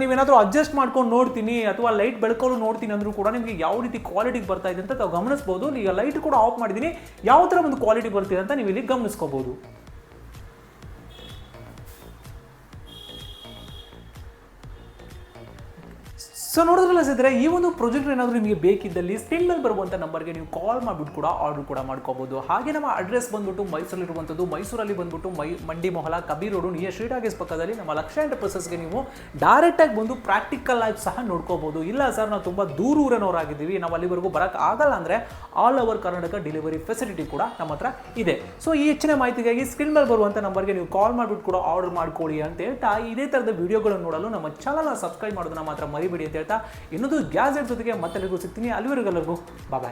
ನೀವೇನಾದರೂ ಅಡ್ಜಸ್ಟ್ ಮಾಡ್ಕೊಂಡು ನೋಡ್ತೀನಿ ಅಥವಾ ಲೈಟ್ ಬೆಳ್ಕೊಂಡು ನೋಡ್ತೀನಿ ಅಂದ್ರೂ ಕೂಡ ನಿಮಗೆ ಯಾವ ರೀತಿ ಕ್ವಾಲಿಟಿ ಬರ್ತಾ ಇದೆ ಅಂತ ತಾವು ಗಮನಿಸಬಹುದು ಈಗ ಲೈಟ್ ಕೂಡ ಆಫ್ ಮಾಡಿದ್ದೀನಿ. ಯಾವ ಥರ ಒಂದು ಕ್ವಾಲಿಟಿ ಬರ್ತಿದೆ ಅಂತ ನೀವು ಇಲ್ಲಿ ಗಮನಿಸ್ಕೋಬಹುದು ಸೊ ನೋಡಿದ್ರಲ್ಲ ಸಿದ್ರೆ ಈ ಒಂದು ಪ್ರಾಜೆಕ್ಟ್ ಏನಾದರೂ ನಿಮಗೆ ಬೇಕಿದ್ದಲ್ಲಿ ಸ್ಕ್ರೀನ್ ಮೇಲೆ ಬರುವಂಥ ನಂಬರ್ಗೆ ನೀವು ಕಾಲ್ ಮಾಡಿಬಿಟ್ಟು ಕೂಡ ಆರ್ಡರ್ ಕೂಡ ಮಾಡ್ಕೋಬೋದು. ಹಾಗೆ ನಮ್ಮ ಅಡ್ರೆಸ್ ಬಂದ್ಬಿಟ್ಟು ಮೈಸೂರಲ್ಲಿರುವಂಥದ್ದು, ಮೈಸೂರಲ್ಲಿ ಬಂದ್ಬಿಟ್ಟು ಮೈ, Mandi Mohalla, Kabir road street talkies ಪಕ್ಕದಲ್ಲಿ ನಮ್ಮ ಲಕ್ಷ ಎಂಟರ್ಪ್ರೈಸಸ್ಗೆ ನೀವು ಡೈರೆಕ್ಟಾಗಿ ಬಂದು ಪ್ರಾಕ್ಟಿಕಲ್ ಲೈಫ್ ಸಹ ನೋಡ್ಕೋಬೋದು. ಇಲ್ಲ ಸರ್ ನಾವು ತುಂಬ ದೂರ ಊರನವರಾಗಿದ್ದೀವಿ. ನಾವು ಅಲ್ಲಿವರೆಗೂ ಬರೋಕ್ಕೆ ಆಗಲ್ಲ ಅಂದರೆ all over Karnataka delivery facility ಕೂಡ ನಮ್ಮ ಹತ್ರ ಇದೆ. ಸೊ ಈ ಹೆಚ್ಚಿನ ಮಾಹಿತಿಗಾಗಿ ಸ್ಕ್ರೀನ್ ಮೇಲೆ ಬರುವಂಥ ನಂಬರ್ಗೆ ನೀವು ಕಾಲ್ ಮಾಡಿಬಿಟ್ಟು ಕೂಡ ಆರ್ಡರ್ ಮಾಡ್ಕೊಳ್ಳಿ ಅಂತ ಹೇಳ್ತಾ ಇದೇ ಥರದ ವಿಡಿಯೋಗಳನ್ನು ನೋಡಲು ನಮ್ಮ ಚಾನಲ್ನ ಸಬ್ಸ್ಕ್ರೈಬ್ ಮಾಡೋದನ್ನ ಮಾತ್ರ ಮರಿಬೇಡಿ ಅಂತ ಹೇಳ್ತಾ ಇನ್ನೊಂದು ಗ್ಯಾಜೆಟ್ ಜೊತೆಗೆ ಮತ್ತೆಲ್ಲರಿಗೂ ಸಿಗ್ತೀನಿ. ಅಲ್ಲಿವರೆಗೆಲ್ಲರಿಗೂ ಬಾಯ್